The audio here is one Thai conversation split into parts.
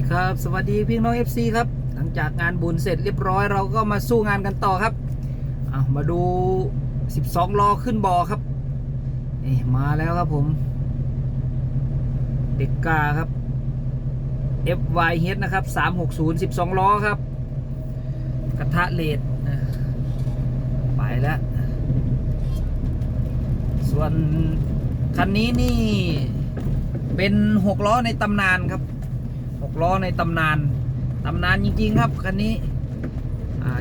ดีครับ สวัสดีพี่น้อง FC ครับ หลังจากงานบุญเสร็จเรียบร้อยเราก็มาสู้งานกันต่อครับเอามาดู 12ล้อขึ้นบอครับนี่มาแล้วครับผมเด็กกาครับ FYH นะครับ 360 12ล้อครับ กระทะเลดไปแล้ว ส่วนคันนี้นี่เป็นหกล้อในตำนานครับ หกล้อในตำนานตำนานจริง ๆ ครับคันนี้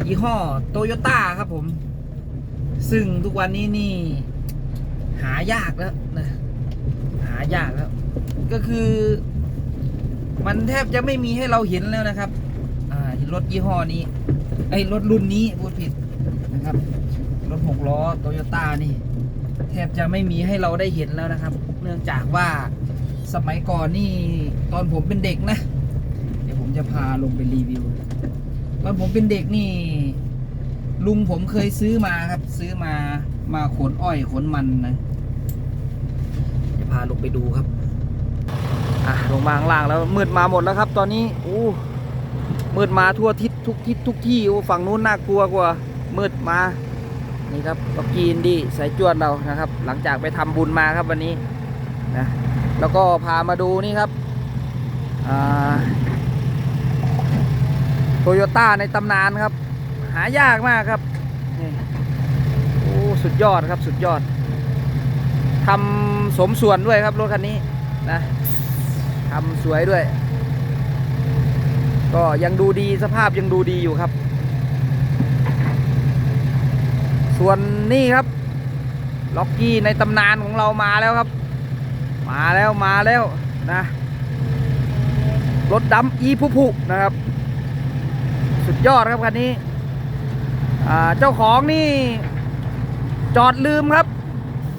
ยี่ห้อโตโยต้าครับผม ซึ่งทุกวันนี้นี่ หายากแล้วนะหายากแล้ว ก็คือ มันแทบจะไม่มีให้เราเห็นแล้วนะครับรถยี่ห้อนี้ ไอ้รถรุ่นนี้พูดผิดนะครับ รถหกล้อโตโยต้านี่ แทบจะไม่มีให้เราได้เห็นแล้วนะครับ เนื่องจากว่า สมัยก่อนนี่ตอนผมเป็นเด็กนะ เดี๋ยวผมจะพาลงไปรีวิว ตอนผมเป็นเด็กนี่ ลุงผมเคยซื้อมาครับ ซื้อมามาขนอ้อยขนมันนะจะพาลงไปดูครับอะลงมาข้างล่างแล้วมืดมาหมดแล้วครับ ตอนนี้โอ้มืดมาทั่วทิศทุกทิศทุกที่โอ้ฝั่งนู้นน่ากลัวกว่ามืดมานี่ครับก็กีนดีสายจวดเรานะครับ หลังจากไปทำบุญมาครับวันนี้นะ แล้วก็พามาดูนี่ครับโตโยต้าในตำนานครับ หายากมากครับโอ้สุดยอดครับสุดยอดทำสมส่วนด้วยครับรถคันนี้นะทำสวยด้วย ก็ยังดูดีสภาพยังดูดีอยู่ครับ ส่วนนี่ครับ ล็อกกี้ในตำนานของเรามาแล้วครับ มาแล้วมาแล้วนะ รถดำอีพุพุนะครับ สุดยอดครับคันนี้ เจ้าของนี่ จอดลืมครับ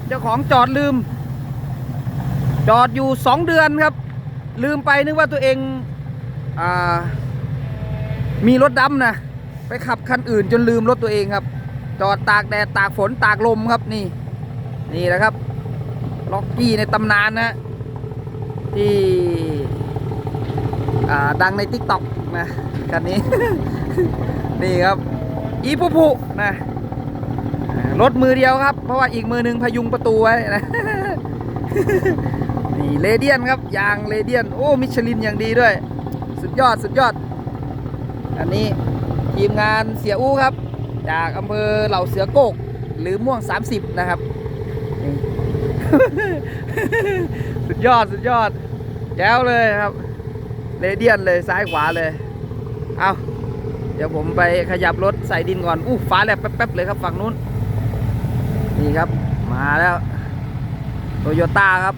เจ้าของจอดลืม จอดอยู่สองเดือนครับ ลืมไปนึกว่าตัวเองอมีรถดำนะ ไปขับคันอื่นจนลืมรถตัวเองครับ จอดตากแดดตากฝนตากลมครับนี่ นี่แหละครับ ล็อกกี้ในตำนานนะ ที่ดังในทิกต็อกนะคันนี้ นี่ครับ อีพุพุนะรถมือเดียวครับ เพราะว่าอีกมือหนึ่งพยุงประตูไว้นะนี่เลเดียนครับยางเลเดียน โอ้มิชลินอย่างดีด้วย สุดยอดสุดยอด อันนี้ทีมงานเสียอู้ครับ จากอำเภอเหล่าเสือโกก หรือม่วง 30 นะครับ สุดยอดสุดยอดแจ๋วเลยครับเรเดียนเลยซ้ายขวาเลย เอาเดี๋ยวผมไปขยับรถใส่ดินก่อน อู้ฟ้าแลบแป๊บๆเลยครับฝั่งนู้น นี่ครับ มาแล้วโตโยต้าครับ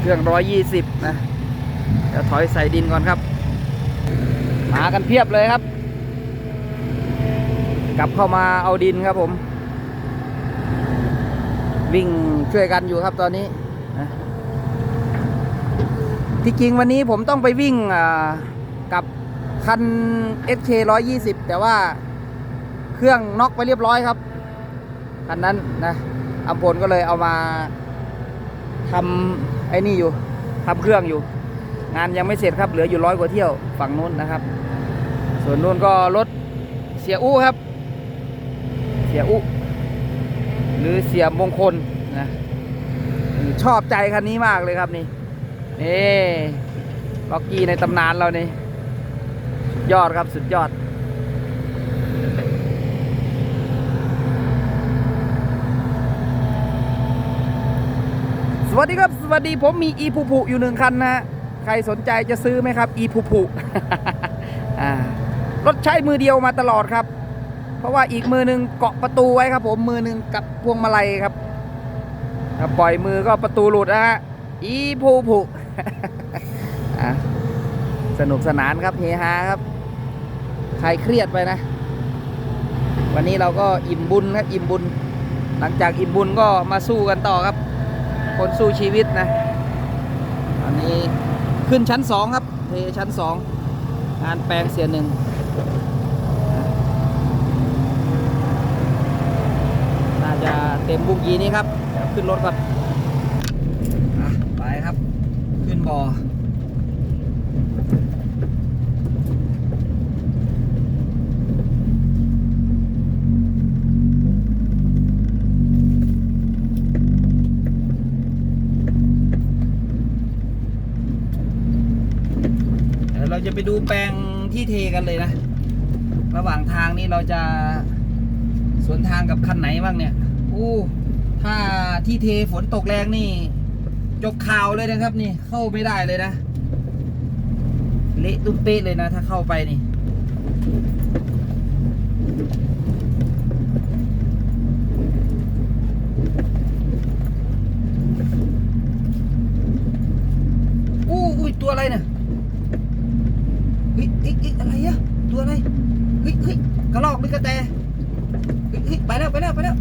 เครื่อง120นะ เดี๋ยวถอยใส่ดินก่อนครับ มากันเพียบเลยครับ กลับเข้ามาเอาดินครับผม วิ่งช่วยกันอยู่ครับตอนนี้ ที่จริงวันนี้ผมต้องไปวิ่งกับคัน XK 120 แต่ว่าเครื่องน็อกไปเรียบร้อยครับ คันนั้นนะอัมพลก็เลยเอามาทำไอ้นี่อยู่ทำเครื่องอยู่ งานยังไม่เสร็จครับเหลืออยู่ร้อยกว่าเที่ยวฝั่งนู้นนะครับ ส่วนนู้นก็รถเสียอู้ครับ เสียอุ หรือเสียมงคลนะชอบใจคันนี้มากเลยครับนี่นี่ล็อกกี้ในตำนานเรานี่ยอดครับสุดยอด สวัสดีครับ สวัสดีผมมีอีพูพูอยู่หนึ่งคันนะใครสนใจจะซื้อไหมครับ อีพูพูรถใช้มือเดียวมาตลอดครับ เพราะว่าอีกมือหนึ่งเกาะประตูไว้ครับ ผมมือหนึ่งกับพวงมาลัยครับถ้าปล่อยมือก็ประตูหลุดนะฮะอีผูผูสนุกสนานครับเฮฮาครับใครเครียดไปนะ วันนี้เราก็อิ่มบุญครับอิ่มบุญ หลังจากอิ่มบุญก็มาสู้กันต่อครับ คนสู้ชีวิตนะอันนี้ขึ้นชั้นสองครับเทชั้นสองงานแปลงเสียหนึ่ง เต็มบุกยีนี้ครับ ขึ้นรถก่อนไปครับ ขึ้นบ่อเราจะไปดูแปลงที่เทกันเลยนะ ระหว่างทางนี้เราจะสวนทางกับคันไหนบ้างเนี่ย โอ้ถ้าที่เทฝนตกแรงนี่จบข่าวเลยนะครับ นี่เข้าไม่ได้เลยนะ เละตุ้มเป๊ะเลยนะ ถ้าเข้าไปนี่อู้อุ้ยตัวอะไรเนี่ยเฮ้ยเฮ้ยอะไรอะตัวอะไรเฮ้ยเฮ้ยกระรอกหรือกระแตเฮ้ยไปแล้วไปแล้วไปแล้ว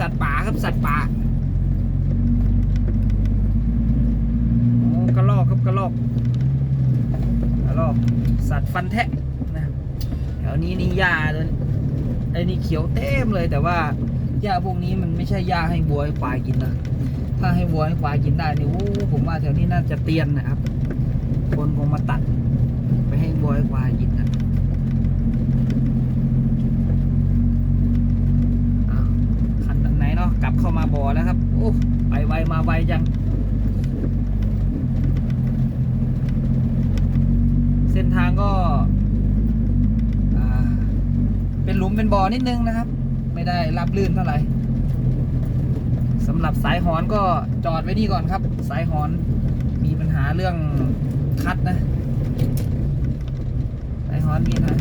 สัตว์ป่าครับสัตว์ป่าโอ้กระรอกครับกระรอกกระรอกสัตว์ฟันแทะนะแถวนี้นี่หญ้าเลยไอ้นี่เขียวเต็มเลยแต่ว่าหญ้าพวกนี้มันไม่ใช่หญ้าให้วัวให้ควายกินนะถ้าให้วัวให้ควายกินได้นี่โอ้ผมว่าแถวนี้น่าจะเตียนนะครับ คนคงมาตัด ไปให้วัวให้ควายกินกันอ้าวคันไหนเนาะกลับเข้ามาบ่อแล้วครับ โอ้ไปไวมาไวจัง เส้นทางก็เป็นหลุมเป็นบ่อนิดนึงนะครับ ไม่ได้รับลื่นเท่าไหร่สำหรับสายหอนก็จอดไว้นี่ก่อนครับ สายหอนมีปัญหาเรื่องคัดนะ สายหอนมีปัญหา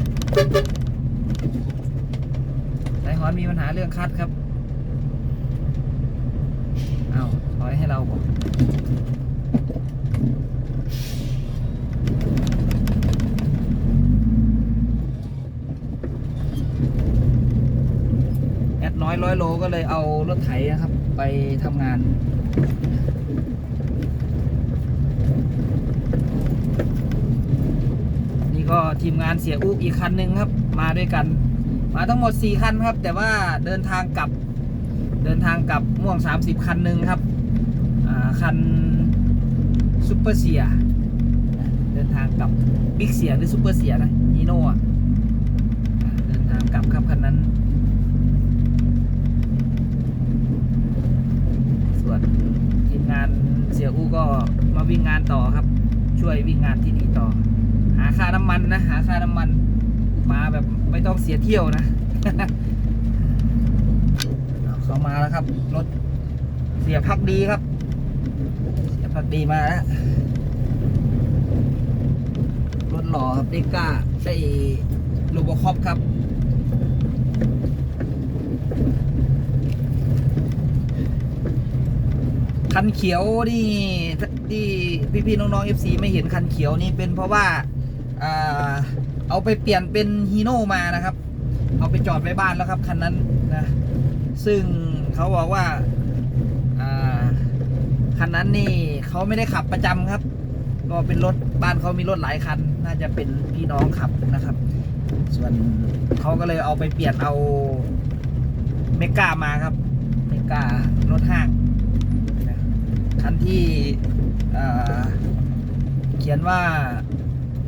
สายหอนมีปัญหาเรื่องคัดครับเอาถอยให้เราบอกแอดน้อยร้อยโลก็เลยเอารถไถนะครับ ไปทำงานนี่ก็ทีมงานเสียอุอีกคันหนึ่งครับ มาด้วยกัน มาทั้งหมด 4 คันครับ แต่ว่าเดินทางกลับ เดินทางกลับม่วง 30 คันหนึ่งครับ คันซูเปอร์เสียเดินทางกลับบิ๊กเสียหรือซูเปอร์เสียนะนีโน่เดินทางกลับครับคันนั้น ส่วนทีมงานเสียอูก็มาวิ่งงานต่อครับ ช่วยวิ่งงานที่นี่ต่อ หาค่าน้ำมันนะ หาค่าน้ำมันมาแบบไม่ต้องเสียเที่ยวนะเขามาแล้วครับ รถเสียพักดีครับ เสียพักดีมาแล้วรถหล่อครับด้กล้าได้โลโบคอปครับคันเขียวนี่ที่พี่ๆน้องๆ FC ไม่เห็นคันเขียวนี่เป็นเพราะว่าเอาไปเปลี่ยนเป็นฮีโน่มานะครับ เอาไปจอดไว้บ้านแล้วครับคันนั้นนะ ซึ่งเขาบอกว่า คันนั้นนี่เขาไม่ได้ขับประจำครับ ก็เป็นรถบ้านเขามีรถหลายคัน น่าจะเป็นพี่น้องขับนะครับ ส่วนเขาก็เลยเอาไปเปลี่ยนเอาเมกามาครับ เมการถห้างคันที่เขียนว่า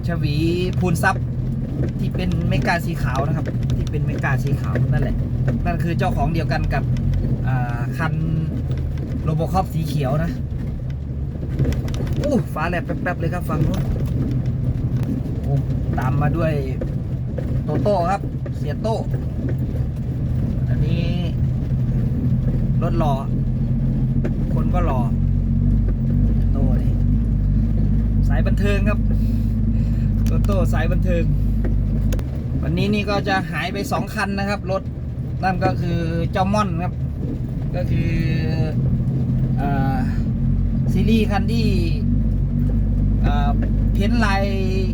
ชวีพูนซับที่เป็นเมกาสีขาวนะครับ ที่เป็นเมกาสีขาวนั่นแหละนั่นคือเจ้าของเดียวกันกับคัน โรโบคอปสีเขียวนะอู้ฟ้าแลบแป๊บๆเลยครับฟังนู้นโอ้ตามมาด้วยโตโต้ครับ เสียโต้อันนี้รถหล่อ คนก็หล่อโต้นี่สายบันเทิงครับโตโต้สายบันเทิง วันนี้นี่ก็จะหายไปสองคันนะครับ รถนั่นก็คือเจ้าม่อนครับ ก็คือ ซีรีส์คันที่เพ้นลาย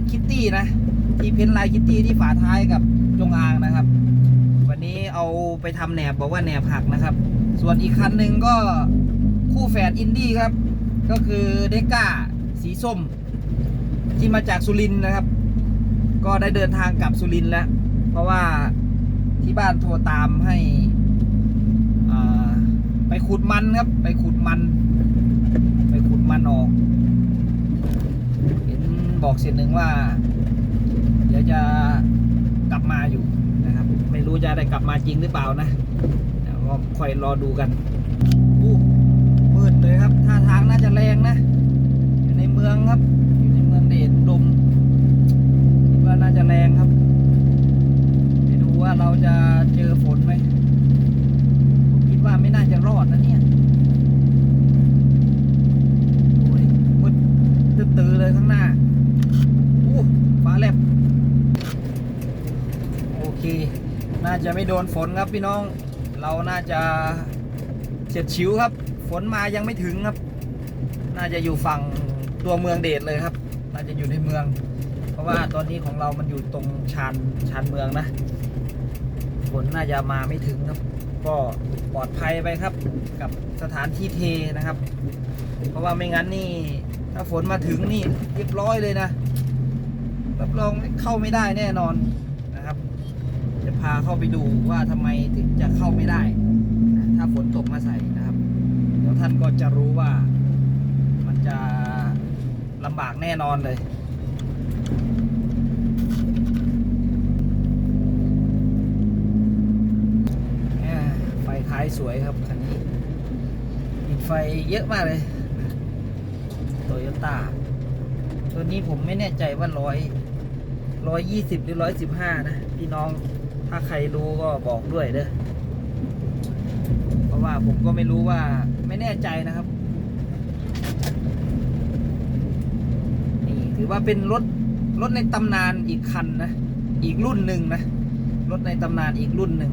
คิตตี้นะ ที่เพ้นลายคิตตี้ที่ฝาท้ายกับจงอางนะครับ วันนี้เอาไปทำแหนบบอกว่าแหนบหักนะครับ ส่วนอีกคันหนึ่งก็คู่แฝดอินดี้ครับ ก็คือเดก้าสีส้ม ที่มาจากสุรินนะครับ ก็ได้เดินทางกลับสุรินแล้ว เพราะว่าที่บ้านโทรตามให้ ขุดมันครับ ไปขุดมัน ไปขุดมันออก เห็นบอกเสียหนึ่งว่า เดี๋ยวจะกลับมาอยู่นะครับ ไม่รู้จะได้กลับมาจริงหรือเปล่านะเดี๋ยวก็คอยรอดูกันอู้มืดเลยครับท่าทางน่าจะแรงนะ อยู่ในเมืองครับ อยู่ในเมืองเดชดมคิดว่าน่าจะแรงครับไปดูว่าเราจะเจอฝนไหม ว่าไม่น่าจะรอดนะเนี่ยโอ้ยมืดตื้อเลยข้างหน้าอู้ฟ้าแลบโอเค น่าจะไม่โดนฝนครับพี่น้อง เราน่าจะเฉียดฉิวครับ ฝนมายังไม่ถึงครับ น่าจะอยู่ฝั่งตัวเมืองเดชเลยครับ น่าจะอยู่ในเมือง เพราะว่าตอนนี้ของเรามันอยู่ตรงชานชานเมืองนะฝนน่าจะมาไม่ถึงครับ ก็ปลอดภัยไปครับกับสถานที่เทนะครับ เพราะว่าไม่งั้นนี่ ถ้าฝนมาถึงนี่เรียบร้อยเลยนะรับรองเข้าไม่ได้แน่นอนนะครับ จะพาเข้าไปดูว่าทำไมถึงจะเข้าไม่ได้นะถ้าฝนตกมาใส่นะครับ เดี๋ยวท่านก็จะรู้ว่ามันจะลำบากแน่นอนเลย อ่าไฟท้าย สวยครับคันนี้ติดไฟเยอะมากเลยโตโยต้าตัวนี้ผมไม่แน่ใจว่าร้อยร้อยยี่สิบหรือร้อยสิบห้านะ พี่น้องถ้าใครรู้ก็บอกด้วยเด้อเพราะว่าผมก็ไม่รู้ว่าไม่แน่ใจนะครับ นี่ถือว่าเป็นรถรถในตำนานอีกคันนะ อีกรุ่นหนึ่งนะ รถในตำนานอีกรุ่นหนึ่ง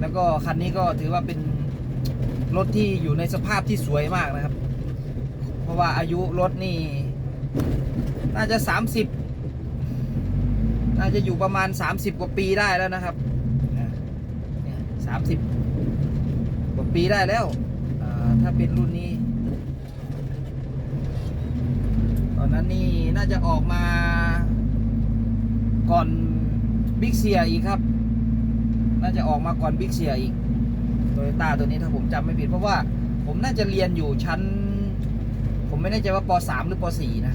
แล้วก็คันนี้ก็ถือว่าเป็นรถที่อยู่ในสภาพที่สวยมากนะครับ เพราะว่าอายุรถนี่ น่าจะสามสิบน่าจะอยู่ประมาณสามสิบกว่าปีได้แล้วนะครับสามสิบกว่าปีได้แล้วถ้าเป็นรุ่นนี้ ตอนนั้นนี่น่าจะออกมาก่อนบิ๊กเซียอีกครับาจะออกมาก่อนบิ๊กเซียอีกโตโยต้าตัวนี้ถ้าผมจำไม่ผิดเพราะว่าผมน่าจะเรียนอยู่ชั้น ผมไม่แน่ใจว่าป .3 หรือป .4 นะ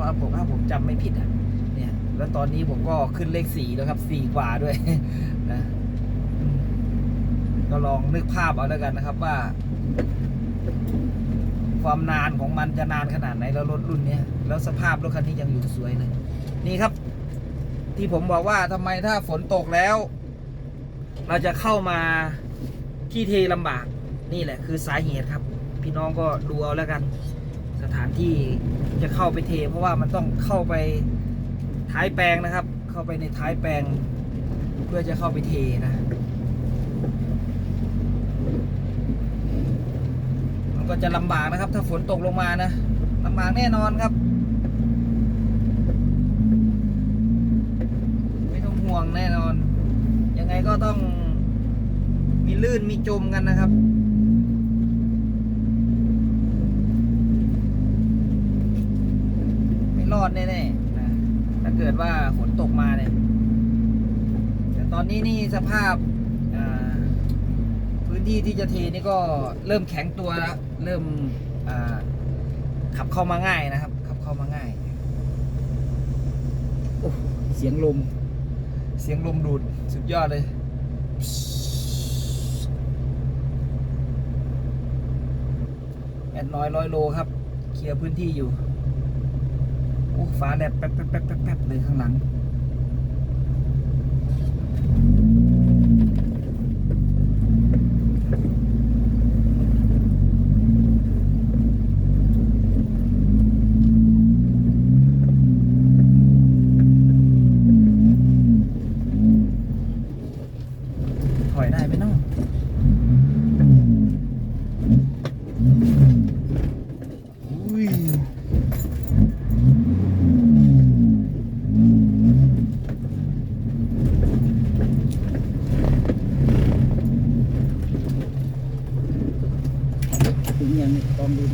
ว่าผมถ้าผมจำไม่ผิดอะเนี่ยแล้วตอนนี้ผมก็ขึ้นเลขสี่แล้วครับสี่กว่าด้วยนะก็ลองนึกภาพเอาแล้วกันนะครับว่า ความนานของมันจะนานขนาดไหนแล้วรถรุ่นนี้แล้วสภาพรถคันนี้ยังอยู่สวยเลย นี่ครับ ที่ผมบอกว่าทำไมถ้าฝนตกแล้ว เราจะเข้ามาที่เทลำบากนี่แหละคือสาเหตุครับ พี่น้องก็ดูเอาแล้วกัน สถานที่จะเข้าไปเท เพราะว่ามันต้องเข้าไปท้ายแปลงนะครับ เข้าไปในท้ายแปลง เพื่อจะเข้าไปเทนะ มันก็จะลำบากนะครับ ถ้าฝนตกลงมานะลำบากแน่นอนครับ ไม่ต้องห่วงแน่นอน ยังไง ก็ต้องมีลื่นมีจมกันนะครับ ไม่รอดแน่ๆนะถ้าเกิดว่าฝนตกมาเนี่ย แต่ตอนนี้นี่สภาพพื้นที่ที่จะเทนี่ก็เริ่มแข็งตัวแล้ว เริ่มขับเข้ามาง่ายนะครับ ขับเข้ามาง่าย โอ้ เสียงลม สียงลมดูด สุดยอดเลย แอดน้อยร้อยโลครับ เคลียร์พื้นที่อยู่โอ้ฟ้าแลบแป๊บแป๊บแป๊บแป๊บแป๊บเลยข้างหลัง ถอยได้ไหมเนาะอุ้ย ถึงยังกองดิน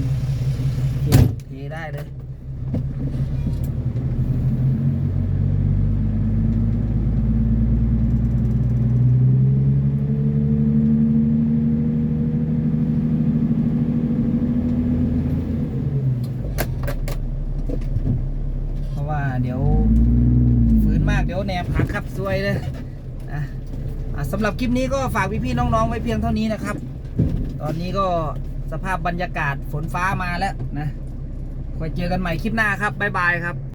เทเทได้เลย เพราะว่าเดี๋ยวฝืนมากเดี๋ยวแนมหักครับซวย เลยนะอะสำหรับคลิปนี้ก็ฝากพี่ๆน้องๆ ไว้เพียงเท่านี้นะครับ ตอนนี้ก็สภาพบรรยากาศฝนฟ้ามาแล้วนะคอยเจอกันใหม่คลิปหน้าครับบ๊ายบายครับ